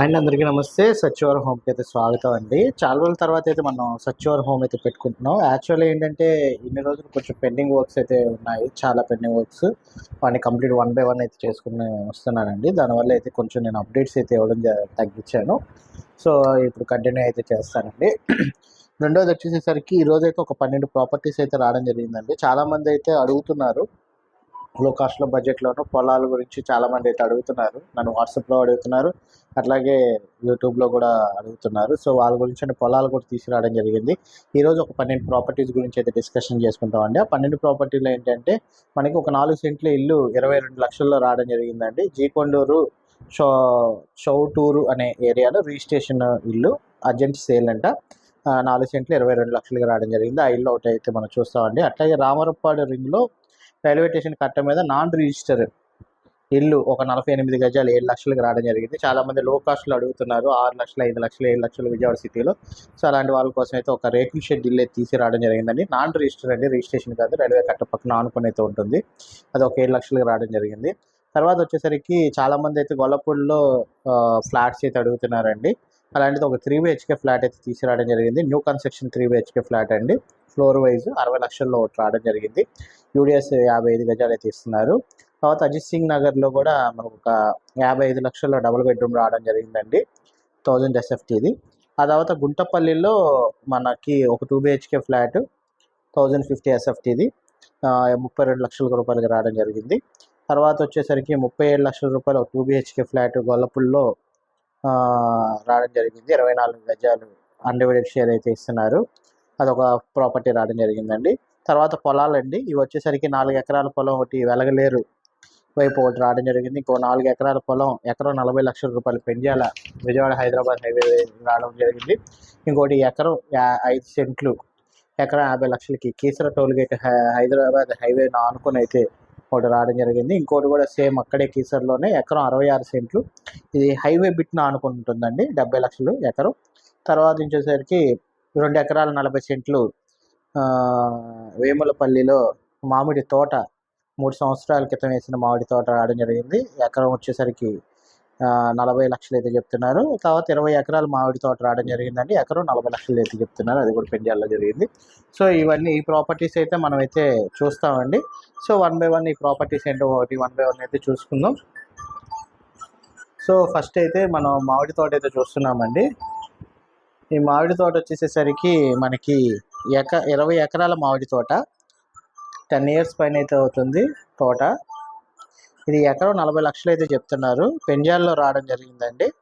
And అందరికీ నమస్తే. సచివర్ హోమ్కి అయితే స్వాగతం అండి. చాలా రోజుల తర్వాత అయితే మనం సచివర్ హోమ్ అయితే పెట్టుకుంటున్నాం. యాక్చువల్లీ ఏంటంటే ఇన్ని రోజులు కొంచెం పెండింగ్ వర్క్స్ అయితే ఉన్నాయి. చాలా పెండింగ్ వర్క్స్. వాటిని కంప్లీట్ వన్ బై వన్ అయితే చేసుకుని వస్తున్నానండి. దానివల్ల అయితే కొంచెం నేను అప్డేట్స్ అయితే ఇవ్వడం తగ్గించాను. సో ఇప్పుడు కంటిన్యూ అయితే చేస్తానండి. రెండోది వచ్చేసేసరికి ఈరోజు అయితే ఒక పన్నెండు ప్రాపర్టీస్ అయితే రావడం జరిగిందండి. చాలామంది అయితే అడుగుతున్నారు. లో కాస్ట్లో బడ్జెట్లోనూ పొలాల గురించి చాలామంది అయితే అడుగుతున్నారు. నన్ను వాట్సాప్లో అడుగుతున్నారు. అట్లాగే యూట్యూబ్లో కూడా అడుగుతున్నారు. సో వాళ్ళ గురించి అంటే పొలాలు కూడా తీసుకురావడం జరిగింది. ఈరోజు ఒక పన్నెండు ప్రాపర్టీస్ గురించి అయితే డిస్కషన్ చేసుకుంటామండి. ఆ పన్నెండు ప్రాపర్టీలు ఏంటంటే మనకి ఒక నాలుగు సెంట్ల ఇల్లు ఇరవై రెండు లక్షల్లో రావడం జరిగిందండి. జీకొండూరు షో చౌటూరు అనే ఏరియాలో రిజిస్ట్రేషన్ ఇల్లు అర్జెంట్ సేల్ అంట. నాలుగు సెంట్లు ఇరవై రెండు లక్షలుగా రావడం జరిగింది. ఆ ఇల్లు ఒకటి అయితే మనం చూస్తామండి. అట్లాగే రామరప్పాడు రింగ్లో రైల్వే స్టేషన్ కట్ట మీద నాన్ రిజిస్టర్ ఇల్లు ఒక నలభై ఎనిమిది గజాలు ఏడు లక్షలకు రావడం జరిగింది. చాలా మంది లో కాస్ట్లో అడుగుతున్నారు. ఆరు లక్షలు ఐదు లక్షలు ఏడు లక్షలు విజయవాడ సిటీలో. సో అలాంటి వాళ్ళ కోసం అయితే ఒక రేకుల షెడ్ ఇల్లు అయితే తీసి రావడం జరిగిందండి. నాన్ రిజిస్టర్ అండి. రిజిస్ట్రేషన్ కాదు. రైల్వే కట్ట పక్కన ఆనుకొని అయితే ఉంటుంది. అది ఒక ఏడు లక్షలకు రావడం జరిగింది. తర్వాత వచ్చేసరికి చాలామంది అయితే గొల్లపూడిలో ఫ్లాట్స్ అయితే అడుగుతున్నారండి. అలాంటిది ఒక త్రీ బిహెచ్కే ఫ్లాట్ అయితే తీసుకురావడం జరిగింది. New construction three BHK flat అండి. ఫ్లోర్ వైజ్ అరవై లక్షల్లో ఒకటి రావడం జరిగింది. యూడిఎస్ యాభై ఐదు గజాలు అయితే ఇస్తున్నారు తర్వాత అజిత్ సింగ్ నగర్లో కూడా మనకు ఒక యాభై ఐదు లక్షల డబుల్ బెడ్రూమ్ రావడం జరిగిందండి. థౌజండ్ ఎస్ఎఫ్టీది. ఆ తర్వాత గుంటపల్లిలో మనకి ఒక two BHK flat thousand fifty ఎస్ఎఫ్టీది. ముప్పై రెండు లక్షల రూపాయలకి రావడం జరిగింది. తర్వాత వచ్చేసరికి ముప్పై ఏడు లక్షల రూపాయలు ఒక టూ బిహెచ్కే ఫ్లాట్ గొల్లపుల్లో రావడం జరిగింది. ఇరవై నాలుగు గజాలు అన్డివైడెడ్ షేర్ అయితే ఇస్తున్నారు. అదొక ప్రాపర్టీ రావడం జరిగిందండి. తర్వాత పొలాలండి. ఇవి వచ్చేసరికి నాలుగు ఎకరాల పొలం ఒకటి వెలగలేరు. వైపు ఒకటి రావడం జరిగింది. ఇంకో నాలుగు ఎకరాల పొలం ఎకరం నలభై లక్షల రూపాయలు పెంజాల విజయవాడ హైదరాబాద్ హైవే రావడం జరిగింది. ఇంకోటి ఎకరం ఐదు సెంట్లు ఎకరం యాభై లక్షలకి కీసర టోల్గేట్ హై- హైదరాబాద్ హైవే ఆనుకొని అయితే ఒకటి రావడం జరిగింది. ఇంకోటి కూడా సేమ్ అక్కడే కీసర్లోనే ఎకరం అరవై ఆరు సెంట్లు. ఇది హైవే బిట్ను ఆనుకుంటుందండి డెబ్బై లక్షలు ఎకరం. తర్వాత వచ్చేసరికి రెండు ఎకరాల నలభై సెంట్లు వేములపల్లిలో మామిడి తోట మూడు సంవత్సరాల క్రితం వేసిన మామిడి తోట రావడం జరిగింది. ఎకరం వచ్చేసరికి నలభై లక్షలు అయితే చెప్తున్నారు. తర్వాత ఇరవై ఎకరాల మామిడి తోట రావడం జరిగిందండి. ఎకరం నలభై లక్షలు అయితే చెప్తున్నారు. అది కూడా పెంజాల్లో జరిగింది. సో ఇవన్నీ ఈ ప్రాపర్టీస్ అయితే మనం అయితే చూస్తామండి. సో వన్ బై వన్ ఈ ప్రాపర్టీస్ ఏంటో ఒకటి వన్ బై వన్ అయితే చూసుకుందాం. సో ఫస్ట్ అయితే మనం మామిడి తోట అయితే చూస్తున్నామండి. ఈ మామిడి తోట వచ్చేసేసరికి మనకి ఎక ఇరవై ఎకరాల మామిడి తోట. టెన్ ఇయర్స్ పైన అయితే అవుతుంది తోట. ఇది ఎకరం నలభై లక్షలు అయితే చెప్తున్నారు. పెంజాల్లో రావడం జరిగిందండి.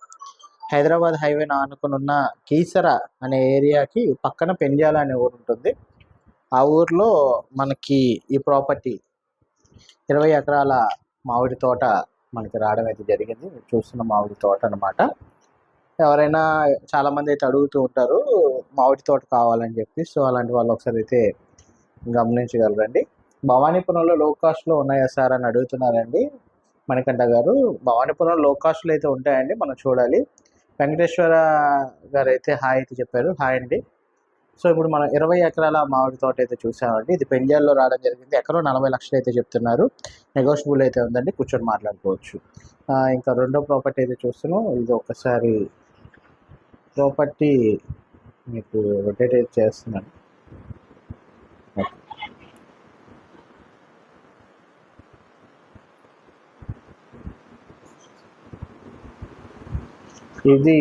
హైదరాబాద్ హైవే ఆనుకుని ఉన్న కీసర అనే ఏరియాకి పక్కన పెంజాల అనే ఊరు ఉంటుంది. ఆ ఊర్లో మనకి ఈ ప్రాపర్టీ ఇరవై ఎకరాల మామిడి తోట మనకి రావడం అయితే జరిగింది. చూస్తున్న మామిడి తోట అనమాట ఎవరైనా చాలా మంది అయితే అడుగుతూ ఉంటారు మామిడి తోట కావాలని చెప్పి. సో అలాంటి వాళ్ళు ఒకసారి అయితే గమనించగలరండి. భవానీపురంలో లో కాస్ట్లో ఉన్నాయా సార్ అని అడుగుతున్నారండి మణికంఠ గారు. భవానీపురం లో కాస్ట్లో అయితే ఉంటాయండి మనం చూడాలి. వెంకటేశ్వర గారు అయితే హాయ్ అయితే చెప్పారు. హాయ్ అండి. సో ఇప్పుడు మనం ఇరవై ఎకరాల మామిడి తోట అయితే చూసామండి. ఇది పెంజాల్లో రావడం జరిగింది. ఎకరో నలభై లక్షలు అయితే చెప్తున్నారు. నెగోషియబుల్ అయితే ఉందండి. కూర్చొని మాట్లాడుకోవచ్చు. ఇంకా రెండో ప్రాపర్టీ అయితే చూస్తున్నాం. ఇది ఒకసారి ప్రాపర్టీ మీకు రొటేట్ చేస్తున్నాను. ఇది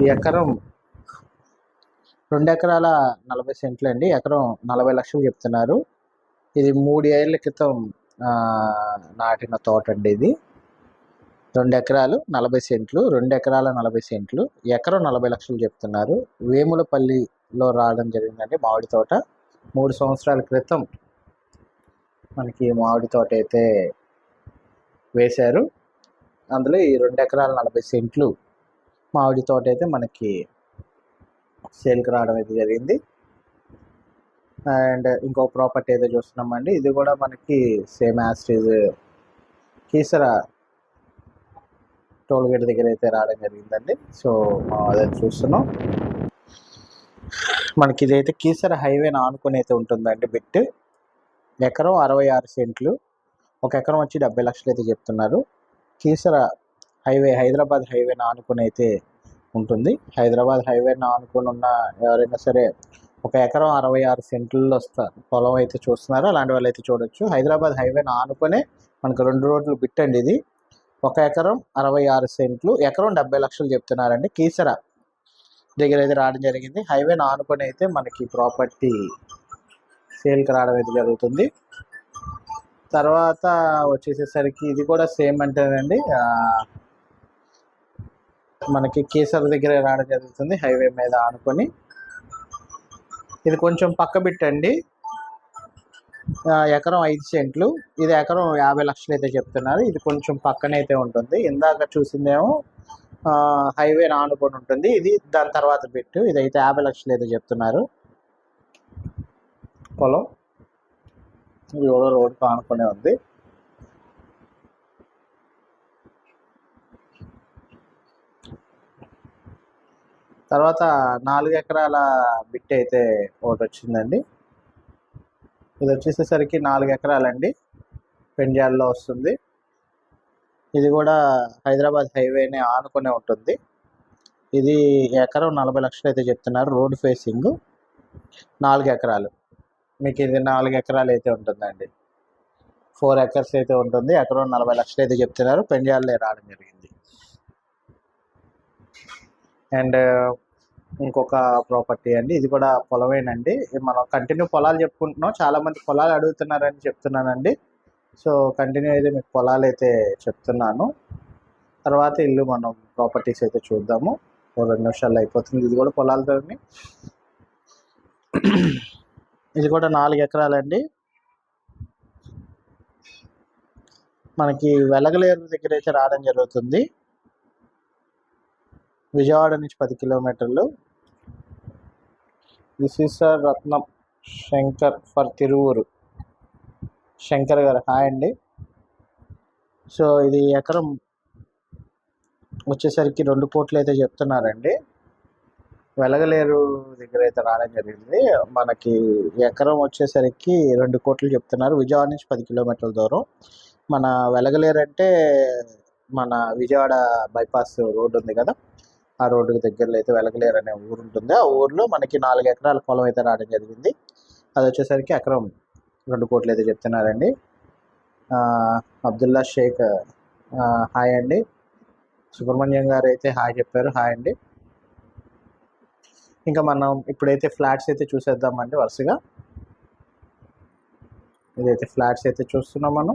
ఈ ఎకరం రెండు ఎకరాల నలభై సెంట్లు అండి. ఎకరం నలభై లక్షలు చెప్తున్నారు. ఇది మూడు ఏళ్ళ క్రితం నాటిన తోట అండి ఇది. రెండు ఎకరాలు నలభై సెంట్లు రెండు ఎకరాల నలభై సెంట్లు ఎకరం నలభై లక్షలు చెప్తున్నారు. వేములపల్లిలో రావడం జరిగిందండి మామిడి తోట. మూడు సంవత్సరాల క్రితం మనకి మామిడి తోట అయితే వేశారు. అందులో ఈ రెండు ఎకరాల నలభై సెంట్లు మామిడి తోట అయితే మనకి సేల్కి రావడం అయితే జరిగింది. అండ్ ఇంకో ప్రాపర్టీ అయితే చూస్తున్నామండి. ఇది కూడా మనకి సేమ్ యాస్టీజ్ కీసరా టోల్ గేట్ దగ్గర అయితే రావడం జరిగిందండి. సో అదే చూస్తున్నాం. మనకి ఇదైతే కీసర హైవేని ఆనుకొని అయితే ఉంటుందండి బిట్ ఎకరం అరవై ఆరు సెంట్లు. ఒక ఎకరం వచ్చి డెబ్బై లక్షలు అయితే చెప్తున్నారు. కీసర హైవే హైదరాబాద్ హైవేని ఆనుకుని అయితే ఉంటుంది. హైదరాబాద్ హైవేని ఆనుకొని ఉన్న ఎవరైనా సరే ఒక ఎకరం అరవై ఆరు సెంట్లలో వస్తారు పొలం అయితే చూస్తున్నారు. అలాంటి వాళ్ళు అయితే చూడొచ్చు. హైదరాబాద్ హైవేని ఆనుకొనే మనకు రెండు రోడ్లు బిట్టండి ఇది. ఒక ఎకరం అరవై ఆరు సెంట్లు. ఎకరం డెబ్బై లక్షలు చెప్తున్నారండి. కీసర దగ్గర అయితే రావడం జరిగింది. హైవేని ఆనుకొని అయితే మనకి ప్రాపర్టీ సేల్కి రావడం అయితే జరుగుతుంది. తర్వాత వచ్చేసేసరికి ఇది కూడా సేమ్ అంటేనండి. మనకి కేసర దగ్గర రావడం జరుగుతుంది. హైవే మీద ఆనుకొని. ఇది కొంచెం పక్క బిట్టండి ఎకరం ఐదు సెంట్లు. ఇది ఎకరం యాభై లక్షలు అయితే చెప్తున్నారు. ఇది కొంచెం పక్కనైతే అయితే ఉంటుంది. ఇందాక చూసిందేమో హైవే నానుకొని ఉంటుంది. ఇది దాని తర్వాత బిట్టు. ఇదైతే యాభై లక్షలు అయితే చెప్తున్నారు. పొలం. ఇది కూడా రోడ్కు ఆనుకునే ఉంది. తర్వాత నాలుగు ఎకరాల బిట్ అయితే ఒకటి వచ్చిందండి. ఇది వచ్చేసేసరికి నాలుగు ఎకరాలండి. పెంజాల్లో వస్తుంది. ఇది కూడా హైదరాబాద్ హైవేనే ఆనుకునే ఉంటుంది. ఇది ఎకరం నలభై లక్షలు అయితే చెప్తున్నారు రోడ్ ఫేసింగ్. నాలుగు ఎకరాలు. మీకు ఇది నాలుగు ఎకరాలు అయితే ఉంటుందండి. ఫోర్ ఎకర్స్ అయితే ఉంటుంది. ఎకరం నలభై లక్షలు అయితే చెప్తున్నారు. పెంజాల్లో రావడం జరిగింది. అండ్ ఇంకొక ప్రాపర్టీ అండి. ఇది కూడా పొలమేనండి. మనం కంటిన్యూ పొలాలు చెప్పుకుంటున్నాం. చాలా మంది పొలాలు అడుగుతున్నారని చెప్తున్నానండి. సో కంటిన్యూ అయితే మీకు పొలాలు అయితే చెప్తున్నాను. తర్వాత ఇల్లు మనం ప్రాపర్టీస్ అయితే చూద్దాము. రెండు నిమిషాలు అయిపోతుంది. ఇది కూడా పొలాలతోని ఇది కూడా నాలుగు ఎకరాలండి. మనకి వెలగలేరు దగ్గర అయితే రావడం జరుగుతుంది. విజయవాడ నుంచి పది కిలోమీటర్లు. This is sir Ratnam Shankar for Tiruvuru Shankar garu hi అండి. సో ఇది ఎకరం వచ్చేసరికి రెండు కోట్లు అయితే చెప్తున్నారండి. వెలగలేరు దగ్గర అయితే రావడం జరిగింది. మనకి ఎకరం వచ్చేసరికి రెండు కోట్లు చెప్తున్నారు. విజయవాడ నుంచి పది కిలోమీటర్ల దూరం. మన వెలగలేరు అంటే మన విజయవాడ బైపాస్ రోడ్డు ఉంది కదా. ఆ రోడ్డుకి దగ్గరలో అయితే వెలగలేరు అనే ఊరు ఉంటుంది. ఆ ఊర్లో మనకి నాలుగు ఎకరాల పొలం అయితే రావడం జరిగింది. అది వచ్చేసరికి ఎకరం రెండు కోట్లు అయితే చెప్తున్నారండి. అబ్దుల్లా షేక్ హాయ్ అండి. సుబ్రహ్మణ్యం గారు అయితే హాయ్ చెప్పారు. హాయ్ అండి. ఇంకా మనం ఇప్పుడైతే ఫ్లాట్స్ అయితే చూసేద్దామండి వరుసగా. ఇదైతే ఫ్లాట్స్ అయితే చూస్తున్నాం మనం.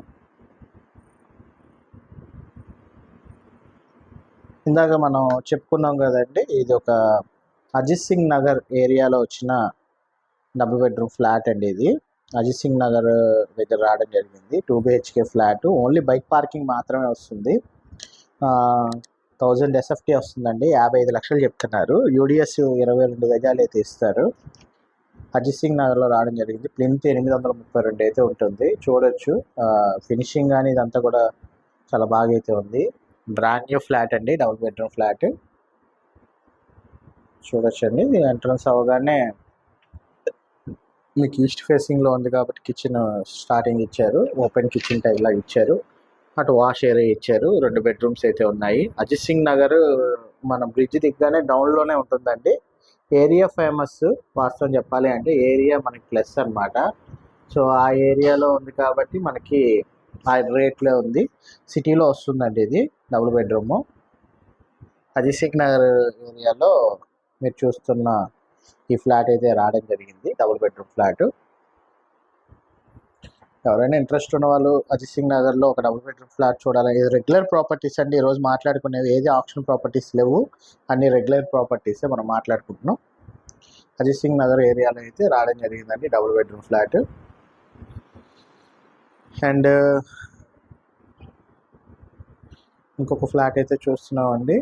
ఇందాక మనం చెప్పుకున్నాం కదండి ఇది ఒక అజిత్ సింగ్ నగర్ ఏరియాలో వచ్చిన డబుల్ బెడ్రూమ్ ఫ్లాట్ అండి ఇది. అజిత్ సింగ్ నగర్ దగ్గర రావడం జరిగింది. Two BHK flat. Only bike parking మాత్రమే వస్తుంది. థౌజండ్ ఎస్ఎఫ్టీ వస్తుందండి. యాభై ఐదు లక్షలు చెప్తున్నారు. యూడిఎస్ ఇరవై రెండు గజాలు అయితే ఇస్తారు అజిత్ సింగ్ నగర్లో రావడం జరిగింది. ప్లింత్ ఎనిమిది వందల ముప్పై రెండు అయితే ఉంటుంది. చూడొచ్చు. ఫినిషింగ్ కానీ ఇదంతా కూడా చాలా బాగా అయితే ఉంది. బ్రాండ్ న్యూ ఫ్లాట్ అండి. డబుల్ బెడ్రూమ్ ఫ్లాట్ చూడొచ్చండి. ఇది ఎంట్రన్స్ అవ్వగానే మీకు ఈస్ట్ ఫేసింగ్లో ఉంది కాబట్టి కిచెన్ స్టార్టింగ్ ఇచ్చారు. ఓపెన్ కిచెన్ టైప్లా ఇచ్చారు. అటు వాష్ ఏరియా ఇచ్చారు. రెండు బెడ్రూమ్స్ అయితే ఉన్నాయి. అజిత్ సింగ్ నగర్ మన బ్రిడ్జ్ దిగ్గానే డౌన్లోనే ఉంటుందండి. ఏరియా ఫేమస్ వాస్తవం చెప్పాలి అంటే ఏరియా మనకి ప్లస్ అన్నమాట. సో ఆ ఏరియాలో ఉంది కాబట్టి మనకి ఆ రేట్లో ఉంది. సిటీలో వస్తుందండి ఇది. Double bedroom. అజిత్ సింగ్ నగర్ ఏరియాలో మీరు చూస్తున్న ఈ ఫ్లాట్ అయితే రావడం జరిగింది. Double bedroom flat. ఎవరైనా ఇంట్రెస్ట్ ఉన్న వాళ్ళు అజిత్ సింగ్ నగర్లో ఒక డబుల్ బెడ్రూమ్ ఫ్లాట్ చూడాలి ఇది రెగ్యులర్ ప్రాపర్టీస్ అండి. ఈరోజు మాట్లాడుకునేవి ఏది ఆప్షన్ ప్రాపర్టీస్ లేవు. అన్ని రెగ్యులర్ ప్రాపర్టీసే మనం మాట్లాడుకుంటున్నాం. అజిత్ సింగ్ నగర్ ఏరియాలో అయితే రావడం జరిగిందండి డబుల్ బెడ్రూమ్ ఫ్లాట్. అండ్ ఇంకొక ఫ్లాట్ అయితే చూస్తున్నామండి.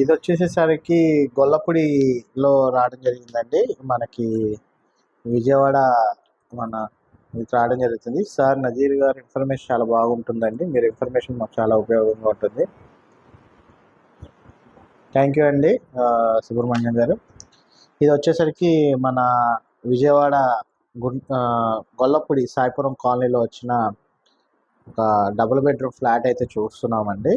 ఇది వచ్చేసేసరికి గొల్లపూడిలో రావడం జరిగిందండి. మనకి విజయవాడ మన ఇది రావడం జరుగుతుంది. సార్ నజీర్ గారు ఇన్ఫర్మేషన్ చాలా బాగుంటుందండి. మీరు ఇన్ఫర్మేషన్ మాకు చాలా ఉపయోగంగా ఉంటుంది. థ్యాంక్ యూ అండి సుబ్రహ్మణ్యం గారు. ఇది వచ్చేసరికి మన విజయవాడ గు గొల్లపూడి సాయిపురం కాలనీలో వచ్చిన ఒక డబుల్ బెడ్రూమ్ ఫ్లాట్ అయితే చూస్తున్నామండి.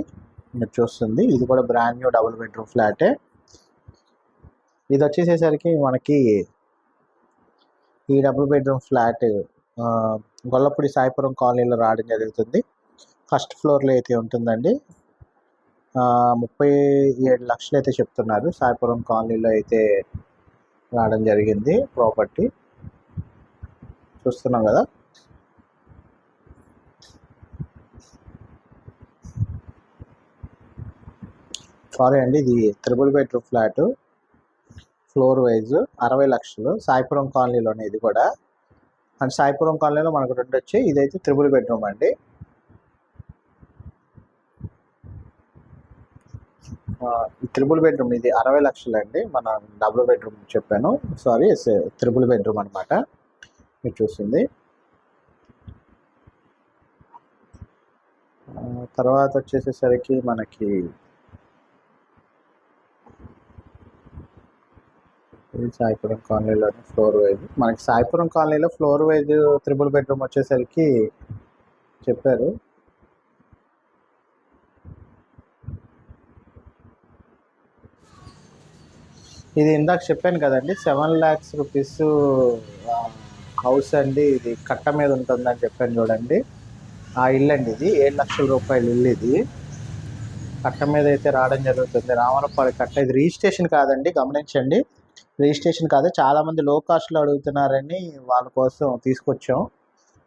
మీరు చూస్తుంది. ఇది కూడా బ్రాండ్ న్యూ డబుల్ బెడ్రూమ్ ఫ్లాటే ఇది వచ్చేసేసరికి మనకి ఈ double bedroom flat Gollapudi Saipuram కాలనీలో రావడం జరుగుతుంది. ఫస్ట్ ఫ్లోర్లో అయితే ఉంటుందండి. ముప్పై ఏడు లక్షలు అయితే చెప్తున్నారు. సాయిపురం కాలనీలో అయితే రావడం జరిగింది. ప్రాపర్టీ చూస్తున్నాం కదా. సారీ అండి ఇది triple bedroom flat floor wise అరవై లక్షలు. సాయిపురం కాలనీలోనే ఇది కూడా. అండ్ సాయిపురం కాలనీలో మనకు రెండు వచ్చి ఇదైతే త్రిబుల్ బెడ్రూమ్ అండి. త్రిబుల్ బెడ్రూమ్ ఇది అరవై లక్షలు అండి. మన డబుల్ బెడ్రూమ్ చెప్పాను. సారీ త్రిబుల్ బెడ్రూమ్ అనమాట మీరు చూసింది. తర్వాత వచ్చేసేసరికి మనకి ఇది సాయిపురం కాలనీలోని ఫ్లోర్ వైజ్. మనకి సాయిపురం కాలనీలో ఫ్లోర్ వైజ్ త్రిబుల్ బెడ్రూమ్ వచ్చేసరికి చెప్పారు. ఇది ఇందాక చెప్పాను కదండి సెవెన్ ల్యాక్స్ రూపీస్ హౌస్ అండి ఇది కట్ట మీద ఉంటుందని చెప్పాను చూడండి. ఆ ఇల్లు అండి ఇది ఏడు లక్షల రూపాయలు ఇల్లు ఇది. కట్ట మీద అయితే రావడం జరుగుతుంది. రామరపాడు కట్ట ఇది రిజిస్ట్రేషన్ కాదండి గమనించండి. రిజిస్ట్రేషన్ కాదు. చాలామంది లో కాస్ట్లో అడుగుతున్నారని వాళ్ళ కోసం తీసుకొచ్చాం.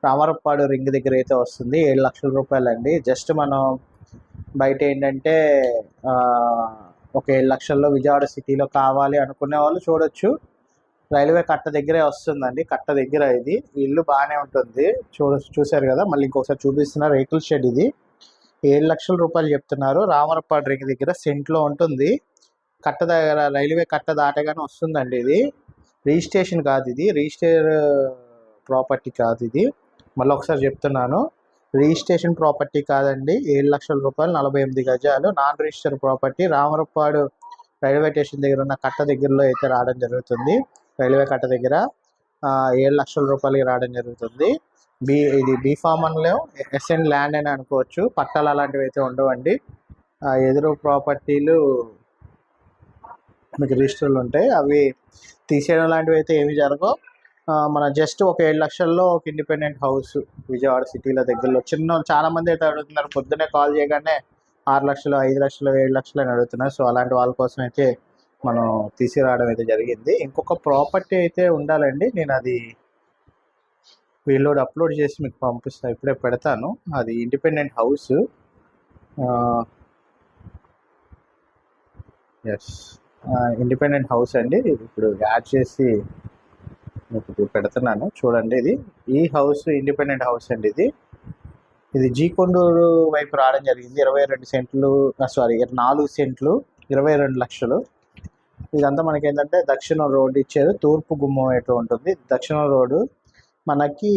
రామరప్పాడు రింగ్ దగ్గర అయితే వస్తుంది. ఏడు లక్షల రూపాయలు అండి జస్ట్ మనం బయట ఏంటంటే ఒక ఏడు లక్షల్లో విజయవాడ సిటీలో కావాలి అనుకునే వాళ్ళు చూడొచ్చు. రైల్వే కట్ట దగ్గరే వస్తుందండి. కట్ట దగ్గర ఇది. ఇల్లు బాగానే ఉంటుంది. చూడ చూశారు కదా? మళ్ళీ ఇంకొకసారి చూపిస్తున్న రేకుల షెడ్ ఇది. ఏడు లక్షల రూపాయలు చెప్తున్నారు. రామరపాడు రింగ్ దగ్గర సెంట్లో ఉంటుంది. కట్ట దగ్గర రైల్వే కట్ట దాటగానే వస్తుందండి ఇది. రిజిస్ట్రేషన్ కాదు ఇది. రిజిస్టర్ ప్రాపర్టీ కాదు ఇది. మళ్ళీ ఒకసారి చెప్తున్నాను. రిజిస్ట్రేషన్ ప్రాపర్టీ కాదండి. ఏడు లక్షల రూపాయలు నలభై ఎనిమిది గజాలు. Non register property Ramarapadu railway station దగ్గర ఉన్న కట్ట దగ్గరలో అయితే రావడం జరుగుతుంది. రైల్వే కట్ట దగ్గర ఏడు లక్షల రూపాయలకి రావడం జరుగుతుంది. బి ఇది బీఫామ్ అనలో. ఎస్ఎన్ ల్యాండ్ అని అనుకోవచ్చు. పట్టాలు అలాంటివి అయితే ఉండవండి. ఎదురు ప్రాపర్టీలు మీకు రిజిస్టర్లు ఉంటాయి అవి తీసేయడం లాంటివి అయితే ఏమి జరగవు. మన జస్ట్ ఒక ఏడు లక్షల్లో ఒక ఇండిపెండెంట్ హౌస్ విజయవాడ సిటీలో దగ్గరలో చిన్న చాలా మంది అయితే అడుగుతున్నారు. పొద్దునే కాల్ చేయగానే ఆరు లక్షలు ఐదు లక్షలు ఏడు లక్షలు అని అడుగుతున్నారు. సో అలాంటి వాళ్ళ కోసం అయితే మనం తీసుకురావడం అయితే జరిగింది. ఇంకొక ప్రాపర్టీ అయితే ఉండాలండి. నేను అది వీళ్ళోడ్ అప్లోడ్ చేసి మీకు పంపిస్తాను ఇప్పుడే పెడతాను. అది independent house. Yes independent house అండి. ఇప్పుడు యాడ్ చేసి మీకు పెడుతున్నాను. చూడండి ఇది. ఈ హౌస్ ఇండిపెండెంట్ హౌస్ అండి ఇది. ఇది జీ కొండూరు వైపు రావడం జరిగింది. ఇరవై రెండు సెంట్లు సారీ నాలుగు సెంట్లు ఇరవై రెండు లక్షలు. ఇదంతా మనకి ఏంటంటే దక్షిణ రోడ్ ఇచ్చారు. తూర్పు గుమ్మం ఎటు ఉంటుంది? దక్షిణ రోడ్డు మనకి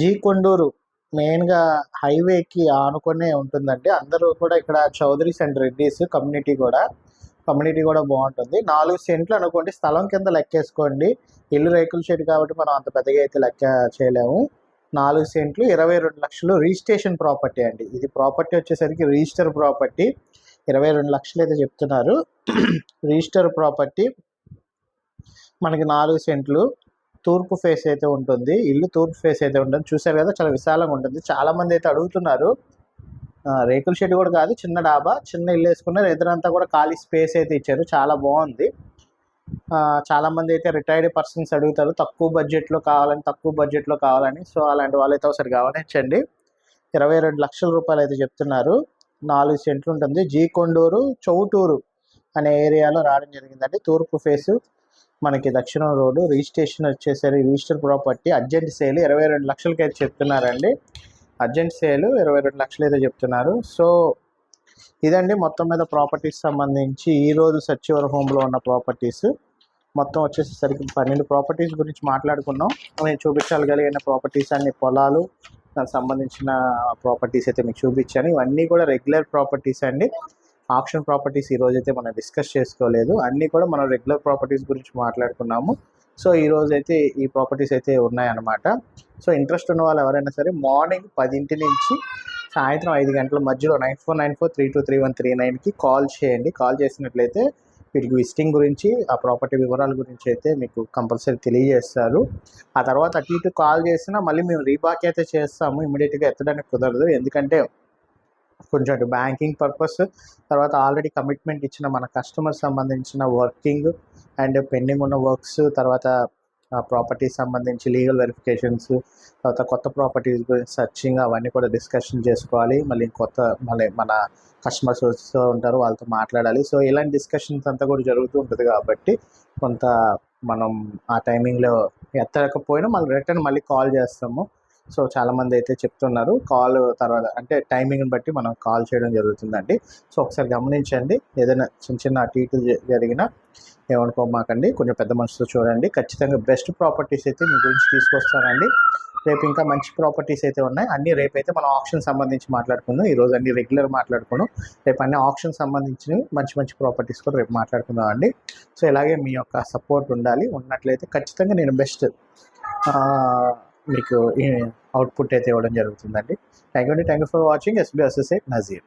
జీ కొండూరు మెయిన్గా హైవేకి ఆనుకునే ఉంటుందండి. అందరూ కూడా ఇక్కడ చౌదరీస్ అండ్ రెడ్డిస్ కమ్యూనిటీ కూడా కమ్యూనిటీ కూడా బాగుంటుంది. నాలుగు సెంట్లు అనుకోండి స్థలం కింద లెక్కేసుకోండి. ఇల్లు రేకుల షెడ్ కాబట్టి మనం అంత పెద్దగా అయితే లెక్క చేయలేము. నాలుగు సెంట్లు ఇరవై రెండు లక్షలు రిజిస్ట్రేషన్ ప్రాపర్టీ అండి. ఇది ప్రాపర్టీ వచ్చేసరికి రిజిస్టర్ ప్రాపర్టీ. ఇరవై రెండు లక్షలు అయితే చెప్తున్నారు. రిజిస్టర్ ప్రాపర్టీ మనకి నాలుగు సెంట్లు తూర్పు ఫేస్ అయితే ఉంటుంది. ఇల్లు తూర్పు ఫేస్ అయితే ఉంటుంది. చూసారు కదా చాలా విశాలంగా ఉంటుంది. చాలామంది అయితే అడుగుతున్నారు. రేకుల షెడ్ కూడా కాదు చిన్న డాబా చిన్న ఇల్లు వేసుకున్నారు ఎదురంతా కూడా ఖాళీ స్పేస్ అయితే ఇచ్చారు. చాలా బాగుంది. చాలామంది చాలా మంది అయితే రిటైర్డ్ పర్సన్స్ అడుగుతారు తక్కువ బడ్జెట్లో కావాలని తక్కువ బడ్జెట్లో కావాలని. సో అలాంటి వాళ్ళైతే ఒకసారి గమనించండి. ఇరవై రెండు లక్షల రూపాయలు అయితే చెప్తున్నారు. నాలుగు సెంట్లు ఉంటుంది. జీ కొండూరు చౌటూరు అనే ఏరియాలో రావడం జరిగిందండి. తూర్పు ఫేసు మనకి దక్షిణం రోడ్డు రిజిస్ట్రేషన్ వచ్చేసరికి రిజిస్టర్ ప్రాపర్టీ అర్జెంట్ సేల్ ఇరవై రెండు లక్షలకి అయితే చెప్తున్నారండి. అర్జెంట్ సేల్ ఇరవై రెండు లక్షలు అయితే చెప్తున్నారు. సో ఇదండి మొత్తం మీద ప్రాపర్టీస్ సంబంధించి ఈరోజు సచివర్ హోమ్లో ఉన్న ప్రాపర్టీస్. మొత్తం వచ్చేసరికి పన్నెండు ప్రాపర్టీస్ గురించి మాట్లాడుకున్నాం. నేను చూపించగలిగిన ప్రాపర్టీస్ అన్ని పొలాలు దానికి సంబంధించిన ప్రాపర్టీస్ అయితే మీకు చూపించాను. ఇవన్నీ కూడా రెగ్యులర్ ప్రాపర్టీస్ అండి. ఆప్షన్ ప్రాపర్టీస్ ఈ రోజు అయితే మనం డిస్కస్ చేసుకోలేదు. అన్నీ కూడా మనం రెగ్యులర్ ప్రాపర్టీస్ గురించి మాట్లాడుకున్నాము. సో ఈ అయితే ఈ ప్రాపర్టీస్ అయితే ఉన్నాయన్నమాట. సో ఇంట్రెస్ట్ ఉన్న వాళ్ళు ఎవరైనా సరే మార్నింగ్ పదింటి నుంచి సాయంత్రం ఐదు గంటల మధ్యలో nine four nine four three two three one three నైన్కి కాల్ చేయండి. కాల్ చేసినట్లయితే వీటికి విజిటింగ్ గురించి ఆ ప్రాపర్టీ వివరాల గురించి అయితే మీకు కంపల్సరీ తెలియజేస్తారు. ఆ తర్వాత అటు ఇటు కాల్ చేసినా మళ్ళీ మేము రీబాక్ అయితే చేస్తాము. ఇమీడియట్గా ఎత్తడానికి కుదరదు. ఎందుకంటే కొంచెం అటు బ్యాంకింగ్ పర్పస్ తర్వాత ఆల్రెడీ కమిట్మెంట్ ఇచ్చిన మన కస్టమర్ సంబంధించిన వర్కింగ్ అండ్ పెండింగ్ ఉన్న వర్క్స్ తర్వాత ప్రాపర్టీ సంబంధించి లీగల్ వెరిఫికేషన్స్ తర్వాత కొత్త ప్రాపర్టీస్ గురించి సర్చింగ్ అవన్నీ కూడా డిస్కషన్ చేసుకోవాలి. మళ్ళీ కొత్త మళ్ళీ మన కస్టమర్స్ వస్తూ ఉంటారు వాళ్ళతో మాట్లాడాలి. సో ఇలాంటి డిస్కషన్స్ అంతా కూడా జరుగుతూ ఉంటుంది కాబట్టి కొంత మనం ఆ టైమింగ్లో ఎత్తకపోయినా మళ్ళీ రిటర్న్ మళ్ళీ కాల్ చేస్తాము. సో చాలామంది అయితే చెప్తున్నారు కాల్ తర్వాత అంటే టైమింగ్ని బట్టి మనం కాల్ చేయడం జరుగుతుందండి. సో ఒకసారి గమనించండి ఏదైనా చిన్న చిన్న అటు ఇటు జ- జరిగినా ఏమనుకోమాకండి. కొంచెం పెద్ద మనసుతో చూడండి. ఖచ్చితంగా బెస్ట్ ప్రాపర్టీస్ అయితే మీ గురించి తీసుకొస్తానండి. రేపు ఇంకా మంచి ప్రాపర్టీస్ అయితే ఉన్నాయి. అన్ని రేపు అయితే మనం ఆప్షన్ సంబంధించి మాట్లాడుకుందాం. ఈరోజు అన్ని రెగ్యులర్ మాట్లాడుకున్నాం. రేపు అన్ని ఆప్షన్ సంబంధించినవి మంచి మంచి ప్రాపర్టీస్ కూడా రేపు మాట్లాడుకుందాం అండి. సో ఇలాగే మీ యొక్క సపోర్ట్ ఉండాలి. ఉన్నట్లయితే ఖచ్చితంగా నేను బెస్ట్ మీకు అవుట్పుట్ అయితే ఇవ్వడం జరుగుతుందండి. థ్యాంక్ యూ అండి. Thank you for watching. SB associate Nazeer.